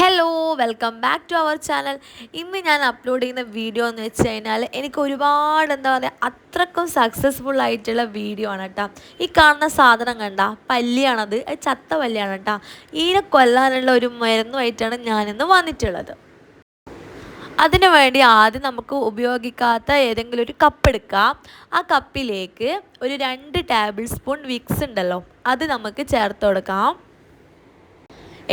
Hello welcome back to our channel ഇന്ന് ഞാൻ upload ചെയ്യുന്ന വീഡിയോ എന്ന് വെച്ച് കഴിഞ്ഞാൽ എനിക്ക് ഒരുപാട് എന്താ പറയുക അത്രക്കും സക്സസ്ഫുൾ ആയിട്ടുള്ള വീഡിയോ ആണ് കേട്ടോ ഈ കാണുന്ന സാധനം കണ്ട പല്ലിയാണത്. ചത്ത പല്ലിയാണ് കേട്ടോ ഈനെ കൊല്ലാനുള്ള ഒരു മരുന്നുമായിട്ടാണ് ഞാനിന്ന് വന്നിട്ടുള്ളത്. അതിനു വേണ്ടി ആദ്യം നമുക്ക് ഉപയോഗിക്കാത്ത ഏതെങ്കിലും ഒരു കപ്പ് എടുക്കാം. ആ കപ്പിലേക്ക് ഒരു രണ്ട് ടേബിൾ സ്പൂൺ വിക്സ് ഉണ്ടല്ലോ അത് നമുക്ക് ചേർത്ത് കൊടുക്കാം.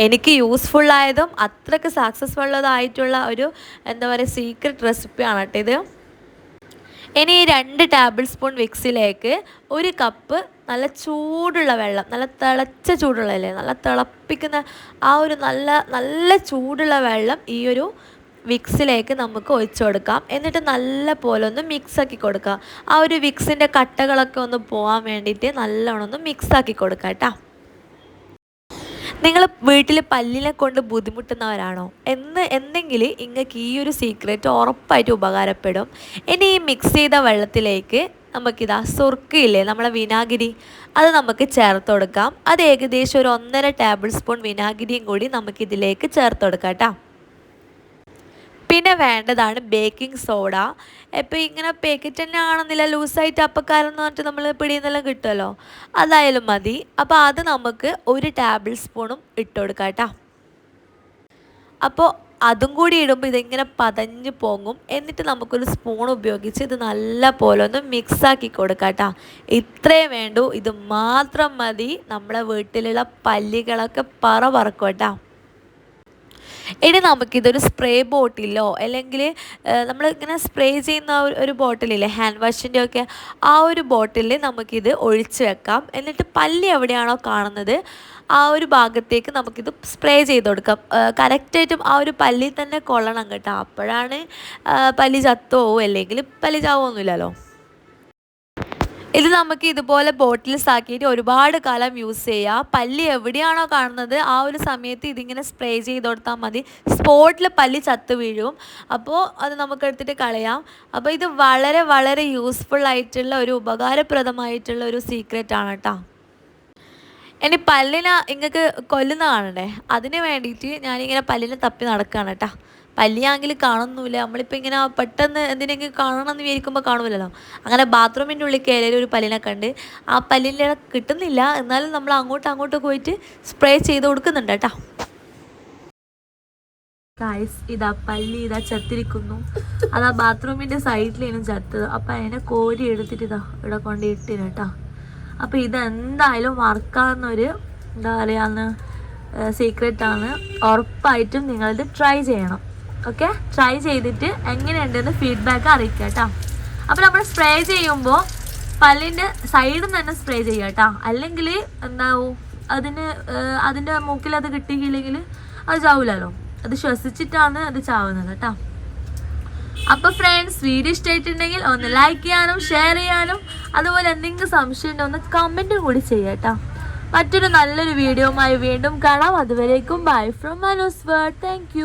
എനിക്ക് യൂസ്ഫുള്ളായതും അത്രയ്ക്ക് സക്സസ്ഫുൾ ആയിട്ടുള്ള ഒരു എന്താ പറയുക സീക്രട്ട് റെസിപ്പിയാണ് കേട്ടോ ഇത്. ഇനി ഈ രണ്ട് ടേബിൾ സ്പൂൺ വിക്സിലേക്ക് ഒരു കപ്പ് നല്ല ചൂടുള്ള വെള്ളം നല്ല തിളച്ച ചൂടുള്ള അല്ലേ നല്ല തിളപ്പിക്കുന്ന ആ ഒരു നല്ല നല്ല ചൂടുള്ള വെള്ളം ഈ ഒരു വിക്സിലേക്ക് നമുക്ക് ഒഴിച്ചു കൊടുക്കാം. എന്നിട്ട് നല്ല പോലെ ഒന്ന് മിക്സാക്കി കൊടുക്കുക ആ ഒരു വിക്സിന്റെ കട്ടകളൊക്കെ ഒന്ന് പോകാൻ വേണ്ടിയിട്ട് നല്ലോണം ഒന്ന് മിക്സാക്കി കൊടുക്കാം കേട്ടോ. നിങ്ങൾ വീട്ടിൽ പല്ലിനെ കൊണ്ട് ബുദ്ധിമുട്ടുന്നവരാണോ? എന്ന് എന്തെങ്കിലും നിങ്ങൾക്ക് ഈ ഒരു സീക്രറ്റ് ഉറപ്പായിട്ട് ഉപകാരപ്പെടും. ഇനി ഈ മിക്സ് ചെയ്ത വെള്ളത്തിലേക്ക് നമുക്കിതാ സുർക്കയില്ലേ നമ്മളെ വിനാഗിരി അത് നമുക്ക് ചേർത്ത് കൊടുക്കാം. അത് ഏകദേശം ഒരു ഒന്നര ടേബിൾ സ്പൂൺ വിനാഗിരിയും കൂടി നമുക്കിതിലേക്ക് ചേർത്ത് കൊടുക്കാം കേട്ടോ. പിന്നെ വേണ്ടതാണ് ബേക്കിംഗ് സോഡ ഇപ്പോൾ ഇങ്ങനെ പാക്കറ്റ് തന്നെ ആണെന്നില്ല ലൂസായിട്ട് അപ്പക്കാരെന്ന് പറഞ്ഞിട്ട് നമ്മൾ പിടിയെന്നെല്ലാം കിട്ടുമല്ലോ അതായാലും മതി. അപ്പോൾ അത് നമുക്ക് ഒരു ടേബിൾ സ്പൂണും ഇട്ട് കൊടുക്കാം കേട്ടോ. അപ്പോൾ അതും കൂടി ഇടുമ്പോൾ ഇതിങ്ങനെ പതഞ്ഞ് പോങ്ങും. എന്നിട്ട് നമുക്കൊരു സ്പൂൺ ഉപയോഗിച്ച് ഇത് നല്ല പോലെ ഒന്ന് മിക്സാക്കി കൊടുക്കാം കേട്ടോ. ഇത്രേ വേണ്ടു. ഇത് മാത്രം മതി. നമ്മുടെ വീട്ടിലുള്ള പല്ലികളൊക്കെ പറ പറക്കും കേട്ടോ. ഇനി നമുക്കിതൊരു സ്പ്രേ ബോട്ടിലോ അല്ലെങ്കിൽ നമ്മൾ ഇങ്ങനെ സ്പ്രേ ചെയ്യുന്ന ഒരു ബോട്ടിലില്ലേ ഹാൻഡ് വാഷിന്റെ ഒക്കെ ആ ഒരു ബോട്ടിലിൽ നമുക്കിത് ഒഴിച്ച് വെക്കാം. എന്നിട്ട് പല്ലി എവിടെയാണോ കാണുന്നത് ആ ഒരു ഭാഗത്തേക്ക് നമുക്കിത് സ്പ്രേ ചെയ്ത് കൊടുക്കാം. കറക്റ്റായിട്ടും ആ ഒരു പല്ലി തന്നെ കൊള്ളണം കേട്ടോ. അപ്പോഴാണ് പല്ലി ചത്തോ? അല്ലെങ്കിൽ പല്ലി ചാവൊന്നുമില്ലല്ലോ ഇത് നമുക്ക് ഇതുപോലെ ബോട്ടിൽസ് ആക്കിയിട്ട് ഒരുപാട് കാലം യൂസ് ചെയ്യാം. പല്ലി എവിടെയാണോ കാണുന്നത് ആ ഒരു സമയത്ത് ഇതിങ്ങനെ സ്പ്രേ ചെയ്ത് കൊടുത്താൽ മതി. സ്പോട്ടിൽ പല്ലി ചത്ത് വീഴും. അപ്പോൾ അത് നമുക്ക് എടുത്തിട്ട് കളയാം. അപ്പോൾ ഇത് വളരെ വളരെ യൂസ്ഫുൾ ആയിട്ടുള്ള ഒരു ഉപകാരപ്രദമായിട്ടുള്ള ഒരു സീക്രറ്റ് ആണ് കേട്ടോ ഇനി പല്ലിനെ ഇങ്ങക്ക് കൊല്ലുന്ന കാണണ്ടേ? അതിന് വേണ്ടിയിട്ട് ഞാനിങ്ങനെ പല്ലിനെ തപ്പി നടക്കുകയാണ് കേട്ടോ പല്ലിയാണെങ്കിൽ കാണുന്നില്ല. നമ്മളിപ്പോൾ ഇങ്ങനെ പെട്ടെന്ന് എന്തിനെങ്കിലും കാണണം എന്ന് വിചാരിക്കുമ്പോൾ കാണുമല്ലോ അങ്ങനെ ബാത്റൂമിന്റെ ഉള്ളിൽ കയറിയ ഒരു പല്ലിനെ കണ്ട് ആ പല്ലിന്റെ കിട്ടുന്നില്ല. എന്നാലും നമ്മൾ അങ്ങോട്ടും അങ്ങോട്ടും പോയിട്ട് സ്പ്രേ ചെയ്ത് കൊടുക്കുന്നുണ്ട് കേട്ടോ. ഗായ്സ് ഇതാ പല്ലി ഇതാ ചത്തിരിക്കുന്നു. അതാ ബാത്റൂമിന്റെ സൈഡിലേനും ചത്തത്. അപ്പം അതിനെ കോരി എടുത്തിട്ട് ഇതാ ഇവിടെ കൊണ്ട് ഇട്ടിന് കേട്ടോ. അപ്പോൾ ഇതെന്തായാലും വർക്കാവുന്നൊരു എന്താ പറയുക സീക്രട്ടാണ് ഉറപ്പായിട്ടും നിങ്ങളിത് ട്രൈ ചെയ്യണം. ഓക്കെ? ട്രൈ ചെയ്തിട്ട് എങ്ങനെയുണ്ടെന്ന് ഫീഡ്ബാക്ക് അറിയിക്കുക കേട്ടോ. അപ്പോൾ നമ്മൾ സ്പ്രേ ചെയ്യുമ്പോൾ പല്ലിന്റെ സൈഡിൽ നിന്ന് തന്നെ സ്പ്രേ ചെയ്യുക കേട്ടോ. അല്ലെങ്കിൽ എന്താവും? അതിന് അതിന്റെ മൂക്കിൽ അത് കിട്ടിയില്ലെങ്കിൽ അത് ചാവില്ലല്ലോ അത് ശ്വസിച്ചിട്ടാണ് അത് ചാവുന്നത് കേട്ടോ. അപ്പോൾ ഫ്രണ്ട്സ് വീഡിയോ ഇഷ്ടമായിട്ടുണ്ടെങ്കിൽ ഒന്ന് ലൈക്ക് ചെയ്യാനും ഷെയർ ചെയ്യാനും അതുപോലെ എന്തെങ്കിലും സംശയം ഉണ്ടോ ഒന്ന് കമന്റും കൂടി ചെയ്യാം മറ്റൊരു നല്ലൊരു വീഡിയോയുമായി വീണ്ടും കാണാം. അതുവരേക്കും bye from Mano's world thank